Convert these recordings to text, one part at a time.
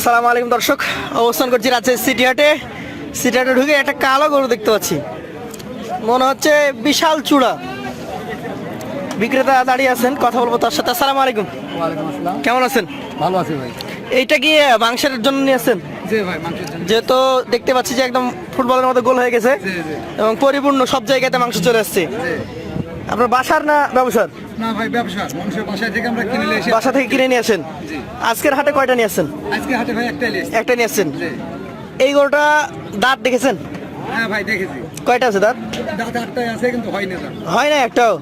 আসসালামু আলাইকুম দর্শক। অবস্থান করছি রাজশাহী সিটি হাটে। সিটি হাটে ঢুকে একটা কালো গরু দেখতে পাচ্ছি। মনে হচ্ছে বিশাল চূড়া। বিক্রেতা দাঁড়িয়ে আছেন কথা বলব তার সাথে। আসসালামু আলাইকুম। কেমন আছেন? ভালো আছি ভাই। এইটা কি মাংসের জন্য নিয়ে আসছেন? জি ভাই মাংসের জন্য। যেহেতু দেখতে পাচ্ছি যে একদম ফুটবলের মতো গোল হয়ে গেছে জি জি। এবং পরিপূর্ণ সব জায়গাতে মাংস চলে আসছে। জি। আপনার বাসার না ব্যবসার? না ভাই ব্যবসা মানুষের বাসায় থেকে আমরা কিনে নিয়ে এসে বাসা থেকে কিনে নিয়ে আসেন? আজকের হাটে কয়টা নিয়ে আসছেন? আজকে হাটে ভাই একটাই লিস্ট একটা নিয়ে আসছেন? এই গরুটা দাঁত দেখেছেন? হ্যাঁ ভাই দেখেছি। কয়টা আছে দাঁত? দাঁত আটটাই আছে কিন্তু হয় না হয় না একটাও?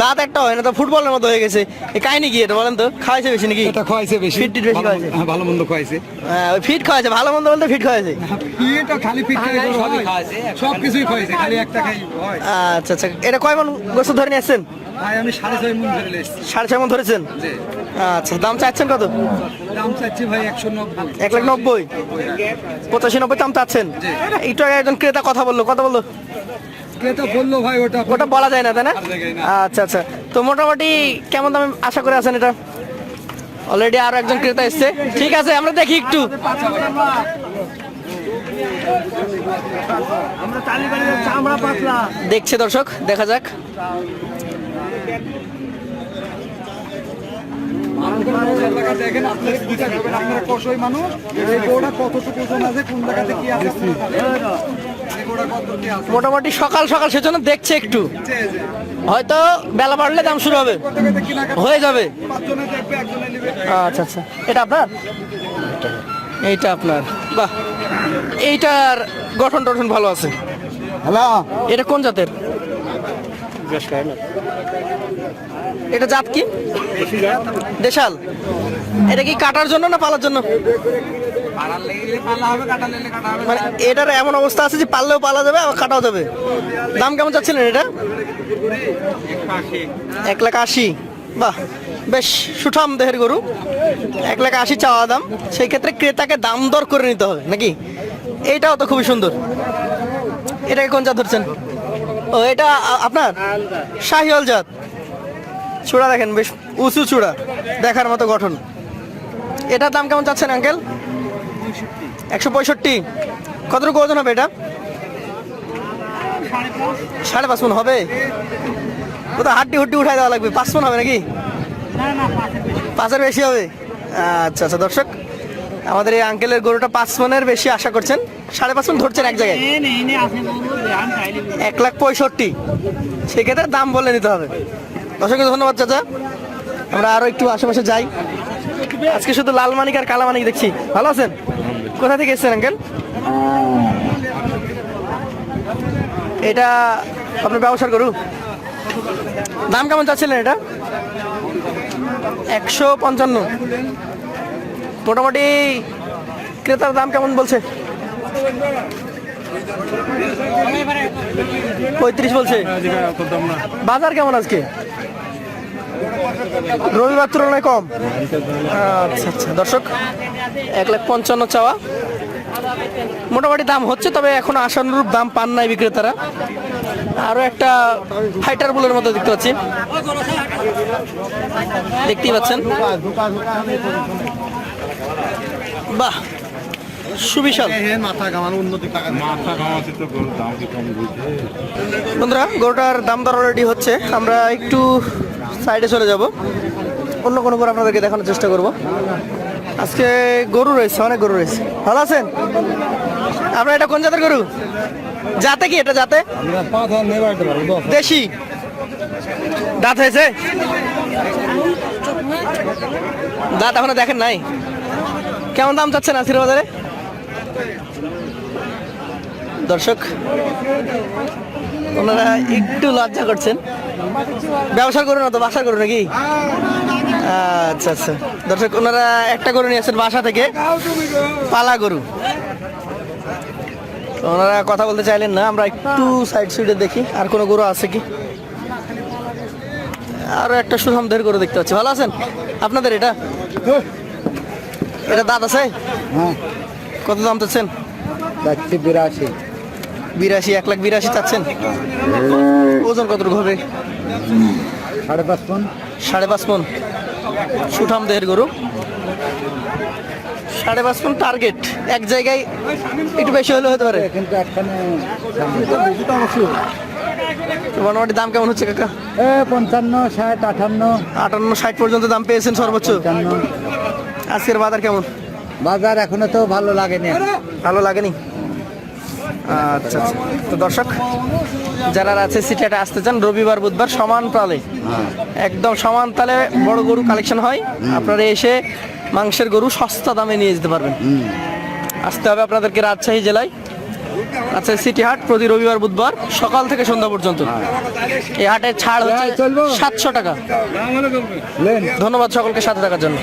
দাঁত একটা হয় না তো ফুটবলের মতো হয়ে গেছে। এই কাহিনী কি এটা বলেন তো? খাওয়াইছে বেশি নাকি? এটা খাওয়াইছে বেশি। ফিট বেশি খাওয়াইছে? হ্যাঁ, ভালো মন্দ খাওয়াইছে। হ্যাঁ, ওই ফিট খাওয়াইছে ভালো মন্দ বলতে ফিট খাওয়াইছে। ফিট খালি ফিট খালি গরু হয় সব কিছুই খাওয়াইছে খালি একটা খাই হয়। আচ্ছা আচ্ছা এটা কয় মন গোস্ত ধরে নিয়ে আসছেন? ভাই আমি সাড়ে ছয় মন ধরে সাড়ে ছয় মন ধরেছেন? জি। আচ্ছা দাম চাচ্ছেন কত? দাম চাচ্ছি ভাই একশো নব্বই। এক লাখ নব্বই? পঁচাশি নব্বই দাম চাচ্ছেন? জি। একটু আগে একজন ক্রেতা কথা বলল কথা বলল। ক্রেতা বলল ভাই ওটা ওটা বলা যায় না তাই না। আচ্ছা আচ্ছা। তো মোটামুটি কেমন দামে আশা করে আছেন এটা? অলরেডি আরও একজন ক্রেতা এসছে। ঠিক আছে আমরা দেখি একটু। দেখছে দর্শক দেখা যাক। দেখেন আপনারা বুঝা খাবেন আপনারা কষই মানুষ? কতটুকু ওজন আছে? কোন জায়গাতে কি আছে? মোটামুটি সকাল সকাল সেজন্য দেখছে একটু। হয়তো বেলা বাড়লে দাম শুরু হবে। হয়ে যাবে। পাঁচজনে দেখবে একজনে নেবে। আচ্ছা আচ্ছা। এটা আপনার? এইটা আপনার। বাহ। এইটার গঠন টঠন ভালো আছে। হ্যালো? এটা কোন জাতের? এটা জাত কি? দেশাল। এটা কি কাটার জন্য না পালার জন্য? মানে এটার এমন অবস্থা আছে যে পাললেও পালা যাবে, আবার কাটাও যাবে। দাম কেমন চাচ্ছিলেন এটা? এক লাখ আশি। বাহ, বেশ সুঠাম দেহের গরু। এক লাখ আশি চাওয়া দাম। সেই ক্ষেত্রে ক্রেতাকে দাম দর করে নিতে হবে, নাকি? এইটাও তো খুবই সুন্দর। এটাকে কোন জাত ধরছেন? ও, এটা আপনার? শাহিওয়াল জাত। চূড়া দেখেন, বেশ উঁচু চূড়া। দেখার মতো গঠন। এটার দাম কেমন চাচ্ছেন, আঙ্কেল? একশো পঁয়ষট্টি। কতটুকু ওজন হবে এটা? সাড়ে পাঁচ মন হবে? কোথাও হাড্ডি হুড্ডি উঠাই দেওয়া লাগবে। পাঁচ মন হবে নাকি? পাঁচের বেশি হবে। আচ্ছা আচ্ছা দর্শক আমাদের এই আঙ্কেলের গরুটা পাঁচ মনের বেশি আশা করছেন। সাড়ে পাঁচ মন ধরছেন এক জায়গায়। এক লাখ পঁয়ষট্টি। সেক্ষেত্রে দাম বলে নিতে হবে। দর্শককে ধন্যবাদ চাচা। আমরা আরও একটু আশেপাশে যাই। আজকে শুধু লাল মানিক আর কালা মানিক দেখছি। ভালো আছেন? কোথা থেকে এসেছেন আঙ্কেল? এটা আপনার ব্যবসার গরু? দাম কেমন চাচ্ছিলেন এটা? একশো পঞ্চান্ন। মোটামুটি ক্রেতার দাম কেমন বলছে? পঁয়ত্রিশ বলছে। বাজার কেমন আজকে? রবিবার তুলনায় কম? আচ্ছা আচ্ছা। দর্শক, এক লাখ পঞ্চান্ন চাওয়া। মোটামুটি দাম হচ্ছে, তবে এখন আশানুরূপ দাম পান নাই বিক্রেতারা। আরও একটা ফাইটার বুলের মতো দেখতে পাচ্ছি। দেখতেই পাচ্ছেন। বাহ, সুবিশাল। বন্ধুরা, গরুটার দাম দর অলরেডি হচ্ছে। আমরা একটু সাইডে চলে যাব। অন্য কোনো গরু আপনাদেরকে দেখানোর চেষ্টা করব। আজকে গরু রয়েছে, অনেক গরু রয়েছে। ভালো আছেন? আপনার এটা কোন জাতের গরু? জাতে কি এটা জাতে? দশ। দাঁত হয়েছে? দাঁত এখনও দেখেন নাই? কেমন দাম চাচ্ছেন আশির বাজারে? দর্শক, ওনারা একটু লজ্জা করছেন। ব্যবসা করুন না তো বাসা করুন নাকি? আচ্ছা আচ্ছা। দর্শক ওনারা একটা গরু নিয়ে আসছেন বাসা থেকে। পালা গরু। ওনারা কথা বলতে চাইলেন না আমরা একটু সাইড সুইডে দেখি আর কোনো গরু আছে কি? আরও একটা সুঠামদের গরু দেখতে পাচ্ছি। ভালো আছেন? আপনাদের এটা? এটা দাঁত আছে? হ্যাঁ। কত দাম চাচ্ছেন? বিরাশি। বিরাশি এক লাখ বিরাশি চাচ্ছেন? ওজন কতটুকু হবে? সাড়ে পাঁচ পন সাড়ে পাঁচ মন। সুঠাম দেহের গরু। সাড়ে পাঁচ মন টার্গেট এক জায়গায় একটু বেশি হলে হতে পারে। কিন্তু মোটামুটি দাম কেমন হচ্ছে কাকা? এ পঞ্চান্ন ষাট আটান্ন আটান্ন ষাট পর্যন্ত দাম পেয়েছেন সর্বোচ্চ। আজকের বাজার কেমন? বাজার এখনও তো ভালো লাগেনি। ভালো লাগেনি? আচ্ছা আচ্ছা। তো দর্শক যারা আছে সিটিতে আসতে চান রবিবার বুধবার সমান তালে। একদম সমান তালে বড় গরু কালেকশন হয়। আপনারা এসে মাংসের গরু সস্তা দামে নিয়ে যেতে পারবেন। আসতে হবে আপনাদেরকে রাজশাহী জেলায়। রাজশাহী সিটি হাট প্রতি রবিবার বুধবার সকাল থেকে সন্ধ্যা পর্যন্ত। এই হাটের ছাড় হচ্ছে চলবো। সাতশো টাকা। ধন্যবাদ সকলকে সাথে থাকার জন্য।